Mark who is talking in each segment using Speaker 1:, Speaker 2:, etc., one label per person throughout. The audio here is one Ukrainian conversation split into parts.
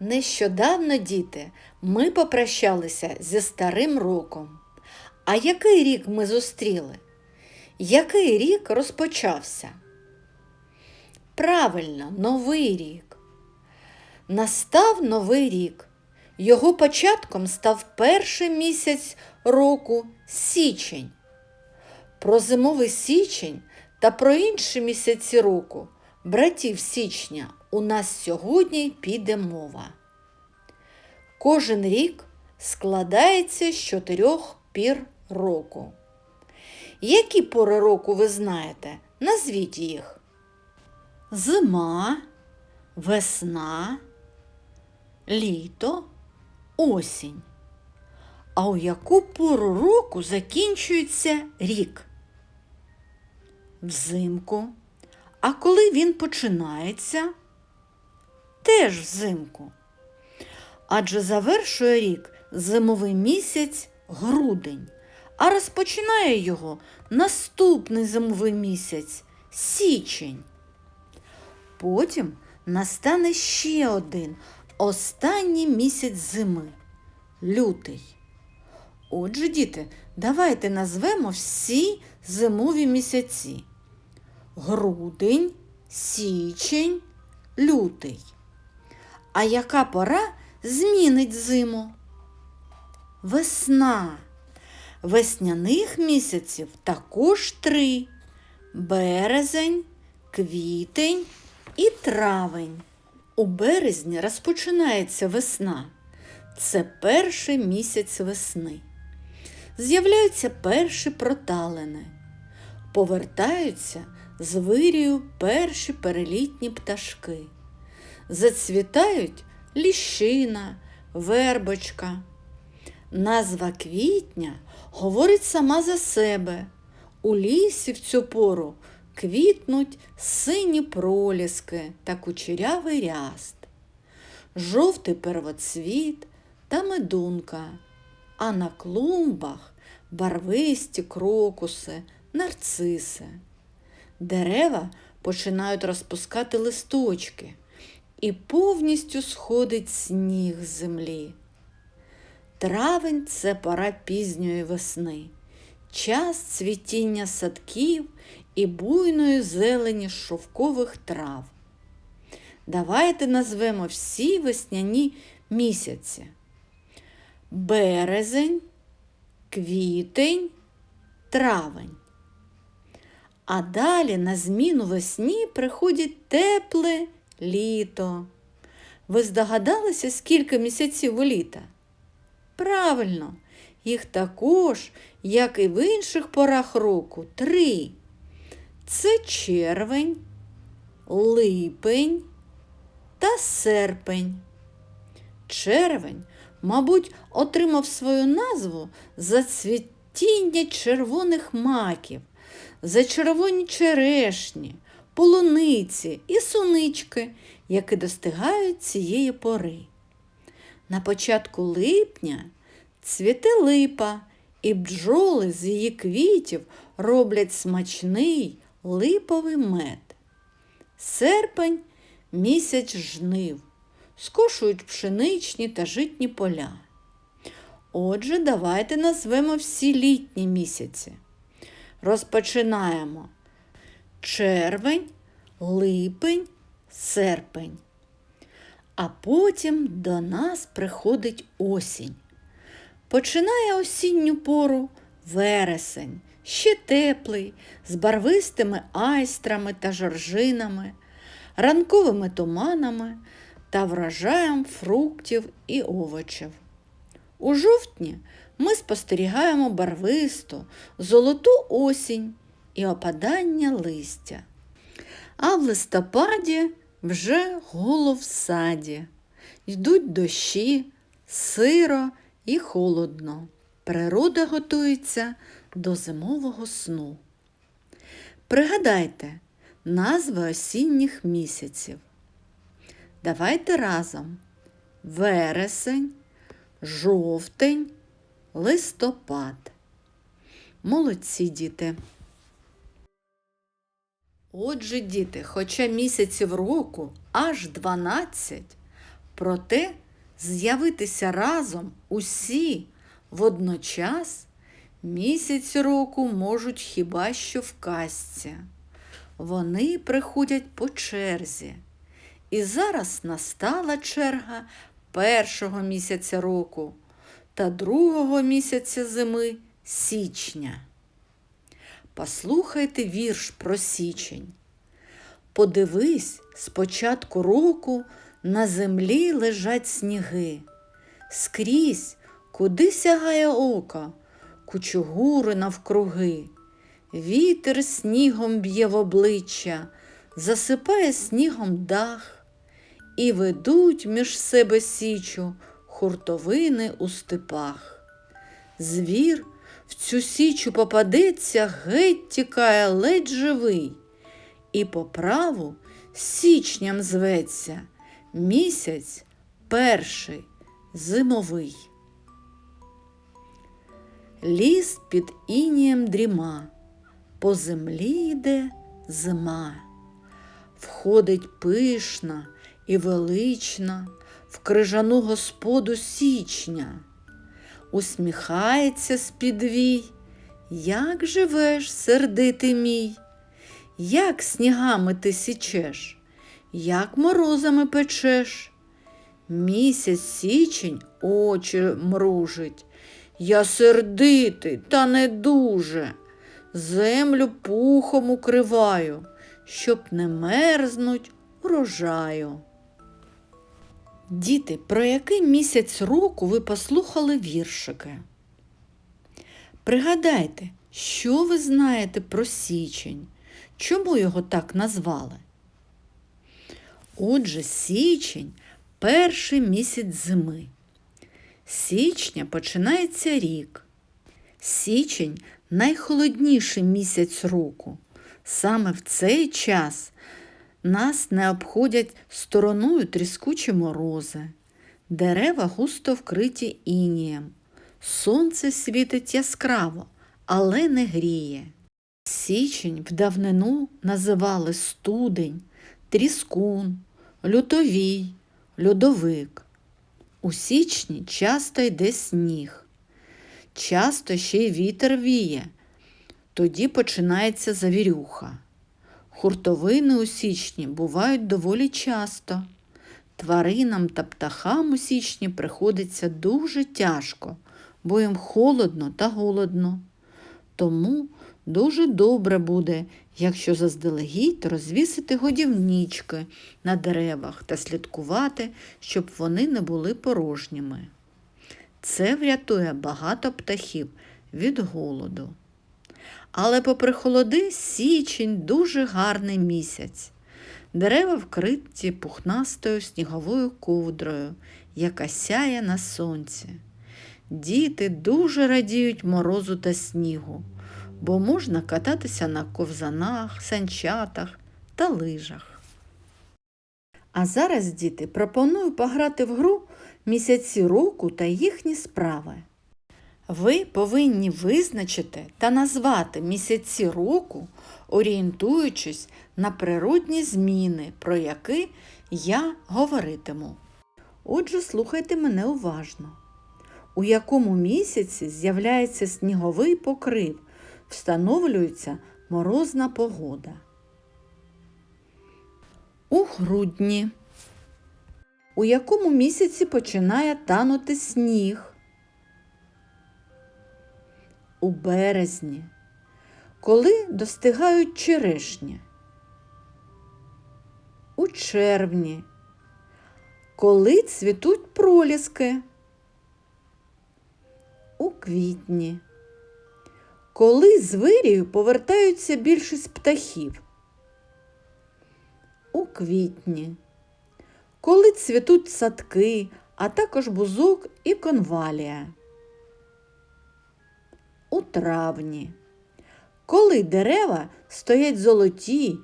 Speaker 1: Нещодавно, діти, ми попрощалися зі старим роком. А який рік ми зустріли? Який рік розпочався? Правильно, новий рік. Настав новий рік. Його початком став перший місяць року січень. Про зимовий січень та про інші місяці року, братів січня, у нас сьогодні піде мова. Кожен рік складається з чотирьох пір року. Які пори року ви знаєте? Назвіть їх. Зима, весна, літо, осінь. А у яку пору року закінчується рік? Взимку. А коли він починається? Теж взимку. Адже завершує рік зимовий місяць грудень, а розпочинає його наступний зимовий місяць січень. Потім настане ще один останній місяць зими лютий. Отже, діти, давайте назвемо всі зимові місяці. Грудень, січень, лютий. А яка пора змінить зиму? Весна. Весняних місяців також три березень, квітень і травень. У березні розпочинається весна. Це перший місяць весни. З'являються перші проталини. Повертаються з вирію перші перелітні пташки. Зацвітають ліщина, вербочка. Назва квітня говорить сама за себе. У лісі в цю пору квітнуть сині проліски та кучерявий ряст, жовтий первоцвіт та медунка, а на клумбах барвисті крокуси, нарциси. Дерева починають розпускати листочки і повністю сходить сніг з землі. Травень це пора пізньої весни, час цвітіння садків і буйної зелені шовкових трав. Давайте назвемо всі весняні місяці. Березень, квітень, травень. А далі на зміну весні приходить тепле літо. Ви здогадалися, скільки місяців у літа? Правильно, їх також, як і в інших порах року, три. Це червень, липень та серпень. Червень, мабуть, отримав свою назву за цвітіння червоних маків, за червоні черешні, полуниці і сунички, які достигають цієї пори. На початку липня цвіте липа, і бджоли з її квітів роблять смачний липовий мед. Серпень місяць жнив, скошують пшеничні та житні поля. Отже, давайте назвемо всі літні місяці. Розпочинаємо червень, липень, серпень. А потім до нас приходить осінь. Починає осінню пору вересень, ще теплий, з барвистими айстрами та жоржинами, ранковими туманами та врожаєм фруктів і овочів. У жовтні ми спостерігаємо барвисту, золоту осінь і опадання листя. А в листопаді вже голо в саді. Йдуть дощі, сиро і холодно. Природа готується до зимового сну. Пригадайте назви осінніх місяців. Давайте разом вересень, жовтень, листопад. Молодці діти. Отже, діти, хоча місяців року аж 12, Проте з'явитися разом усі водночас місяць року можуть хіба що в казці. Вони приходять по черзі. І зараз настала черга першого місяця року та другого місяця зими січня. Послухайте вірш про січень. Подивись, з початку року на землі лежать сніги. Скрізь, куди сягає око, кучугури навкруги. Вітер снігом б'є в обличчя, засипає снігом дах, і ведуть між себе січу хуртовини у степах. Звір в цю січу попадеться, геть тікає ледь живий, і по праву січням зветься місяць перший зимовий. Ліс під інієм дріма, по землі йде зима. Входить пишна і велична в крижану господу січня, усміхається спідвій, як живеш, сердитий мій, як снігами ти січеш, як морозами печеш. Місяць січень очі мружить. Я сердитий, та не дуже. Землю пухом укриваю, щоб не мерзнуть урожаю. Діти, про який місяць року ви послухали віршики? Пригадайте, що ви знаєте про січень? Чому його так назвали? Отже, січень перший місяць зими. Січня починається рік. Січень найхолодніший місяць року. Саме в цей час нас не обходять стороною тріскучі морози, дерева густо вкриті інієм, сонце світить яскраво, але не гріє. Січень в давнину називали студень, тріскун, лютовій, льодовик. У січні часто йде сніг, часто ще й вітер віє, тоді починається завірюха. Хуртовини у січні бувають доволі часто. Тваринам та птахам у січні приходиться дуже тяжко, бо їм холодно та голодно. Тому дуже добре буде, якщо заздалегідь розвісити годівнічки на деревах та слідкувати, щоб вони не були порожніми. Це врятує багато птахів від голоду. Але попри холоди, січень дуже гарний місяць. Дерева вкриті пухнастою сніговою ковдрою, яка сяє на сонці. Діти дуже радіють морозу та снігу, бо можна кататися на ковзанах, санчатах та лижах. А зараз, діти, пропоную пограти в гру місяці року та їхні справи. Ви повинні визначити та назвати місяці року, орієнтуючись на природні зміни, про які я говоритиму. Отже, слухайте мене уважно. У якому місяці з'являється сніговий покрив, встановлюється морозна погода. У грудні. У якому місяці починає танути сніг? У березні, коли достигають черешні. У червні, коли цвітуть проліски. У квітні, коли з вирію повертаються більшість птахів. У квітні, коли цвітуть садки, а також бузок і конвалія. У травні, коли дерева стоять золоті і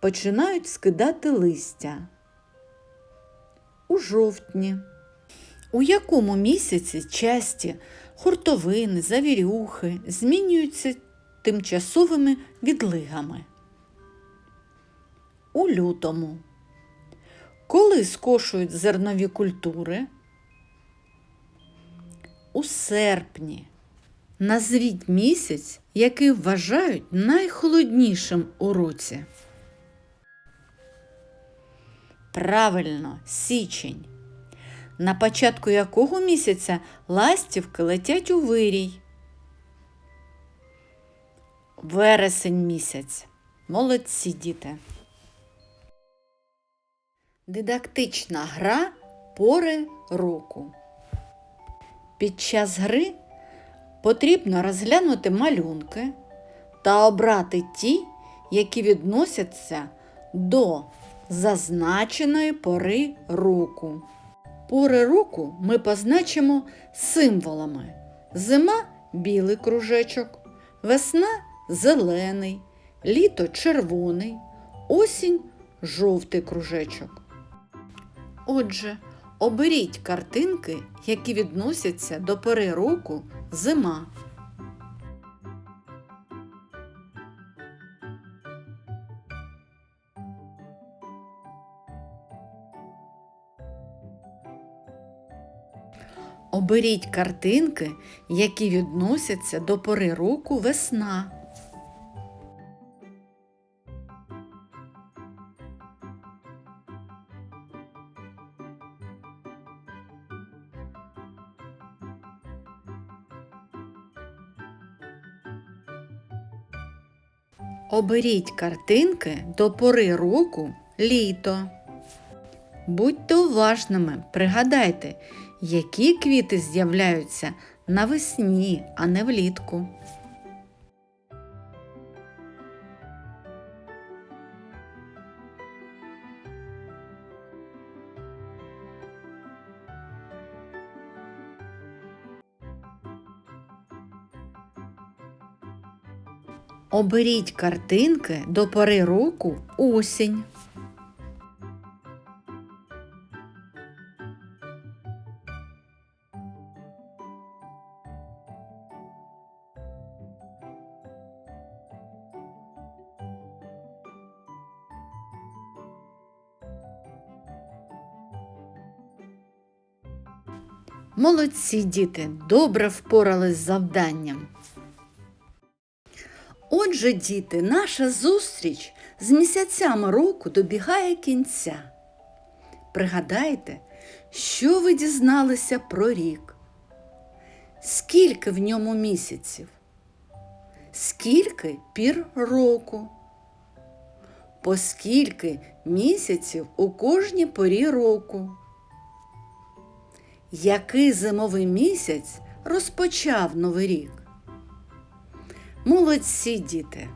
Speaker 1: починають скидати листя. У жовтні, у якому місяці часті хуртовини, завірюхи змінюються тимчасовими відлигами. У лютому, Коли скошують зернові культури? У серпні. Назвіть місяць, який вважають найхолоднішим у році. Правильно, січень. На початку якого місяця ластівки летять у вирій? Вересень місяць. Молодці діти. Дидактична гра пори року. Під час гри потрібно розглянути малюнки та обрати ті, які відносяться до зазначеної пори року. Пори року ми позначимо символами. Зима білий кружечок, весна зелений, літо червоний, осінь жовтий кружечок. Отже, оберіть картинки, які відносяться до пори року зима. Оберіть картинки, які відносяться до пори року весна. Оберіть картинки до пори року літо. Будьте уважними, пригадайте, які квіти з'являються навесні, а не влітку. Оберіть картинки до пори року осінь. Молодці діти, добре впорались з завданням. Отже, діти, наша зустріч з місяцями року добігає кінця. Пригадайте, що ви дізналися про рік? Скільки в ньому місяців? Скільки пір року? По скільки місяців у кожній порі року? Який зимовий місяць розпочав новий рік? Молодці діти!